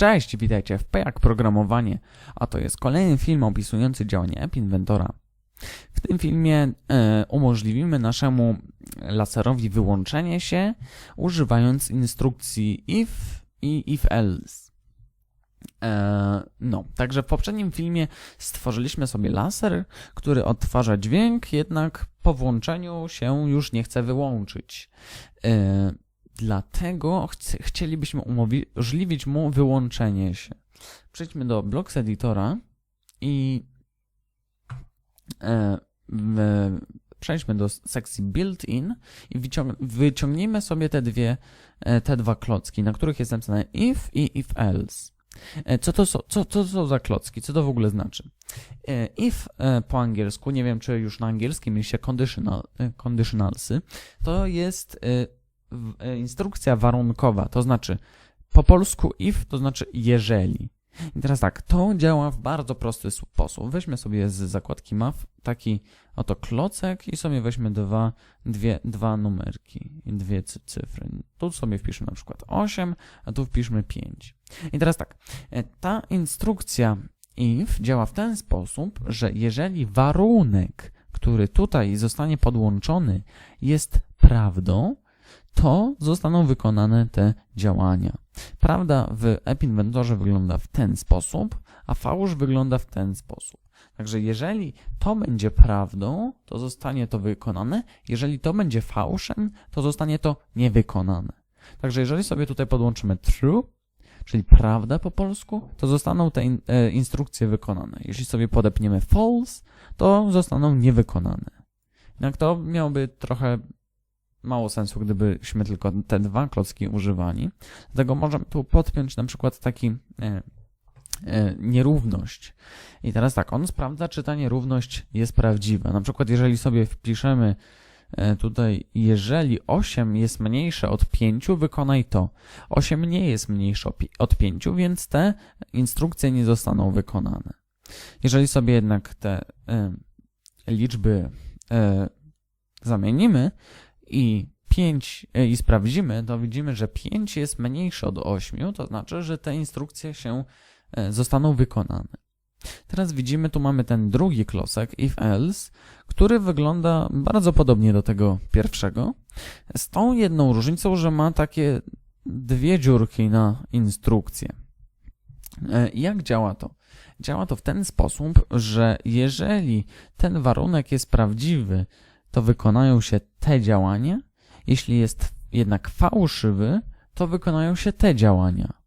Cześć, witajcie w Pejak Programowanie, a to jest kolejny film opisujący działanie App Inventora. W tym filmie e, umożliwimy naszemu laserowi wyłączenie się używając instrukcji if i if else. E, no, także w poprzednim filmie stworzyliśmy sobie laser, który odtwarza dźwięk, jednak po włączeniu się już nie chce wyłączyć. E, dlatego chc chcielibyśmy umożliwić mu wyłączenie się. Przejdźmy do Blocks Editora i e, przejdźmy do sekcji Built-in i wyciąg wyciągnijmy sobie te dwie, e, te dwa klocki, na których jest napisane if i if else. E, co to, są, co, co to są za klocki? Co to w ogóle znaczy? E, if po angielsku, nie wiem czy już na angielskim mieliście conditional, conditionalsy, to jest instrukcja warunkowa, to znaczy po polsku if to znaczy jeżeli. I teraz tak, to działa w bardzo prosty sposób. Weźmy sobie z zakładki map taki oto klocek i sobie weźmy dwa, dwie, dwa numerki dwie cyfry. Tu sobie wpiszmy na przykład 8, a tu wpiszmy 5. I teraz tak, e, ta instrukcja if działa w ten sposób, że jeżeli warunek, który tutaj zostanie podłączony jest prawdą, to zostaną wykonane te działania. Prawda w App Inventorze wygląda w ten sposób, a fałsz wygląda w ten sposób. Także jeżeli to będzie prawdą, to zostanie to wykonane. Jeżeli to będzie fałszem, to zostanie to niewykonane. Także jeżeli sobie tutaj podłączymy true, czyli prawda po polsku, to zostaną te in, e, instrukcje wykonane. Jeśli sobie podepniemy false, to zostaną niewykonane. Jednak to miałoby trochę mało sensu, gdybyśmy tylko te dwa klocki używali. Dlatego możemy tu podpiąć na przykład taki e, e, nierówność. I teraz tak, on sprawdza, czy ta nierówność jest prawdziwa. Na przykład, jeżeli sobie wpiszemy e, tutaj, jeżeli 8 jest mniejsze od 5, wykonaj to. 8 nie jest mniejsze od 5, więc te instrukcje nie zostaną wykonane. Jeżeli sobie jednak te e, liczby e, zamienimy, i 5 e, i sprawdzimy, to widzimy, że 5 jest mniejsze od 8, to znaczy, że te instrukcje się e, zostaną wykonane. Teraz widzimy, tu mamy ten drugi klocek, if else, który wygląda bardzo podobnie do tego pierwszego, z tą jedną różnicą, że ma takie dwie dziurki na instrukcję. E, jak działa to? Działa to w ten sposób, że jeżeli ten warunek jest prawdziwy, to wykonają się te działania. Jeśli jest jednak fałszywy, to wykonają się te działania.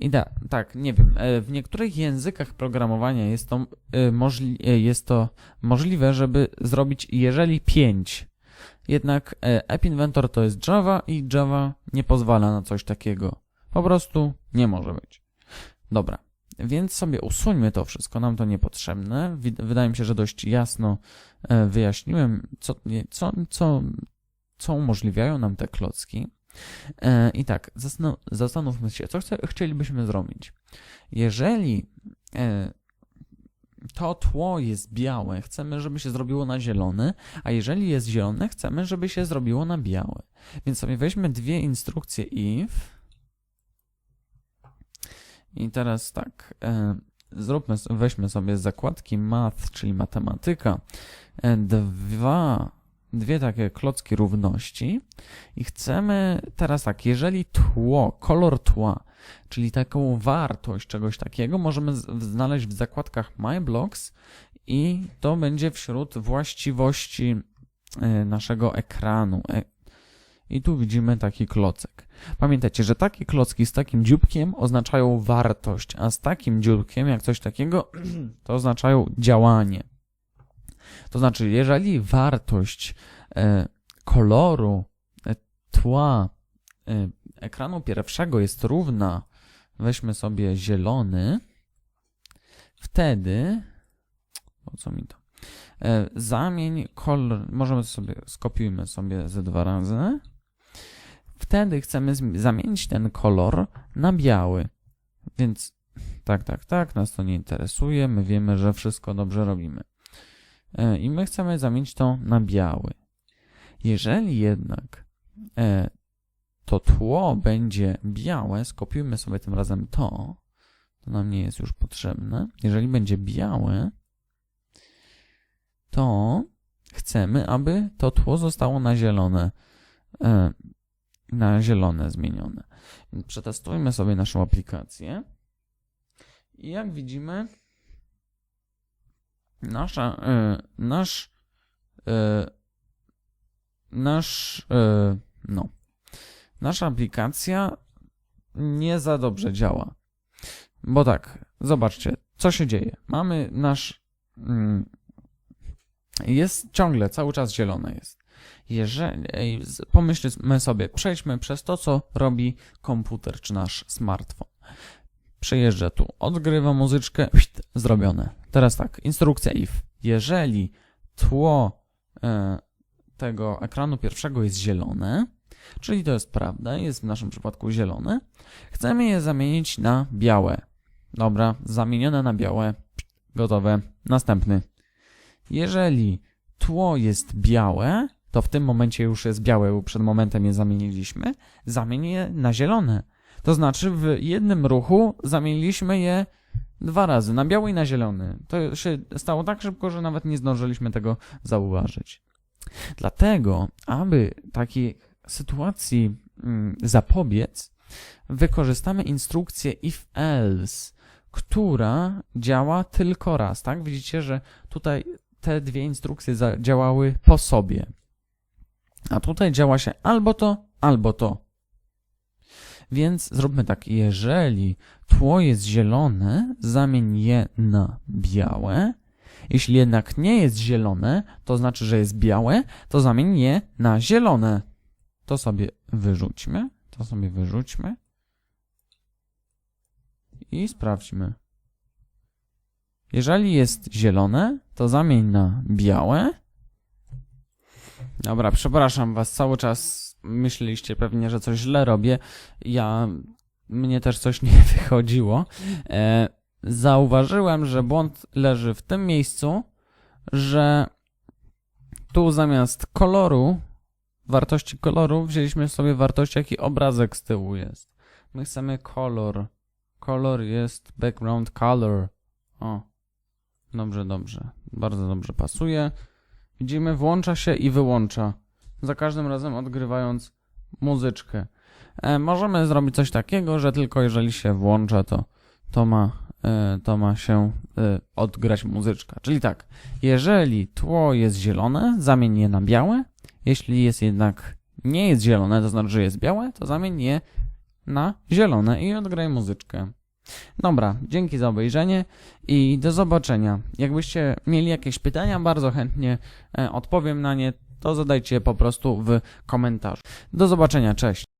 I da, tak, nie wiem, e, w niektórych językach programowania jest to, e, możli, e, jest to możliwe, żeby zrobić jeżeli 5. Jednak App Inventor to jest Java i Java nie pozwala na coś takiego. Po prostu nie może być. Dobra. Więc sobie usuńmy to wszystko, nam to niepotrzebne. Wydaje mi się, że dość jasno e, wyjaśniłem, co, co, co, co umożliwiają nam te klocki. E, I tak, zastanówmy się, co chcielibyśmy zrobić. Jeżeli e, to tło jest białe, chcemy, żeby się zrobiło na zielone, a jeżeli jest zielone, chcemy, żeby się zrobiło na białe. Więc sobie weźmy dwie instrukcje if i teraz tak, e, zróbmy, weźmy sobie z zakładki math, czyli matematyka, e, dwa, dwie takie klocki równości i chcemy teraz tak, jeżeli tło, kolor tła, czyli taką wartość czegoś takiego możemy znaleźć w zakładkach MyBlocks i to będzie wśród właściwości e, naszego ekranu. I tu widzimy taki klocek. Pamiętajcie, że takie klocki z takim dzióbkiem oznaczają wartość, a z takim dzióbkiem, jak coś takiego, to oznaczają działanie. To znaczy, jeżeli wartość e, koloru e, tła e, ekranu pierwszego jest równa, weźmy sobie zielony, wtedy, po co mi to? Zamień kolor, możemy sobie, skopiujmy sobie ze dwa razy, Wtedy chcemy zamienić ten kolor na biały. Więc tak, tak, tak, nas to nie interesuje, my wiemy, że wszystko dobrze robimy. E, I my chcemy zamienić to na biały. Jeżeli jednak e, to tło będzie białe, skopiujmy sobie tym razem to, to nam nie jest już potrzebne. Jeżeli będzie białe, to chcemy, aby to tło zostało na zielone, e, na zielone zmienione. Przetestujmy sobie naszą aplikację. I jak widzimy, nasza, e, nasz, e, nasz, e, no, nasza aplikacja nie za dobrze działa. Bo tak, zobaczcie, co się dzieje. Mamy nasz. Mm, jest ciągle, cały czas zielone jest. Jeżeli, pomyślmy sobie, przejdźmy przez to, co robi komputer czy nasz smartfon. Przejeżdża tu, odgrywa muzyczkę, zrobione. Teraz tak, instrukcja if. Jeżeli tło e, tego ekranu pierwszego jest zielone, czyli to jest prawda, jest w naszym przypadku zielone, chcemy je zamienić na białe. Dobra, zamienione na białe, gotowe. Następny. Jeżeli tło jest białe, to w tym momencie już jest białe, przed momentem je zamieniliśmy, zamień je na zielone. To znaczy w jednym ruchu zamieniliśmy je dwa razy, na biały i na zielony. To się stało tak szybko, że nawet nie zdążyliśmy tego zauważyć. Dlatego, aby takiej sytuacji mm, zapobiec, wykorzystamy instrukcję if else, która działa tylko raz, tak? Widzicie, że tutaj te dwie instrukcje działały po sobie. A tutaj działa się albo to, albo to. Więc zróbmy tak, jeżeli tło jest zielone, zamień je na białe. Jeśli jednak nie jest zielone, to znaczy, że jest białe, to zamień je na zielone. To sobie wyrzućmy, to sobie wyrzućmy i sprawdźmy. Jeżeli jest zielone, to zamień na białe. Dobra, przepraszam was, cały czas myśleliście pewnie, że coś źle robię. Ja, mnie też coś nie wychodziło. E, zauważyłem, że błąd leży w tym miejscu, że tu zamiast koloru, wartości koloru, wzięliśmy sobie wartość, jaki obrazek z tyłu jest. My chcemy kolor. Kolor jest background color. O. Dobrze, dobrze. Bardzo dobrze pasuje. Widzimy, włącza się i wyłącza. Za każdym razem odgrywając muzyczkę. E, możemy zrobić coś takiego, że tylko jeżeli się włącza, to, to, ma, e, to ma się e, odgrać muzyczka. Czyli tak, jeżeli tło jest zielone, zamień je na białe. Jeśli jest jednak nie jest zielone, to znaczy, że jest białe, to zamień je na zielone i odgraj muzyczkę. Dobra, dzięki za obejrzenie i do zobaczenia. Jakbyście mieli jakieś pytania, bardzo chętnie e, odpowiem na nie, to zadajcie je po prostu w komentarzu. Do zobaczenia, cześć.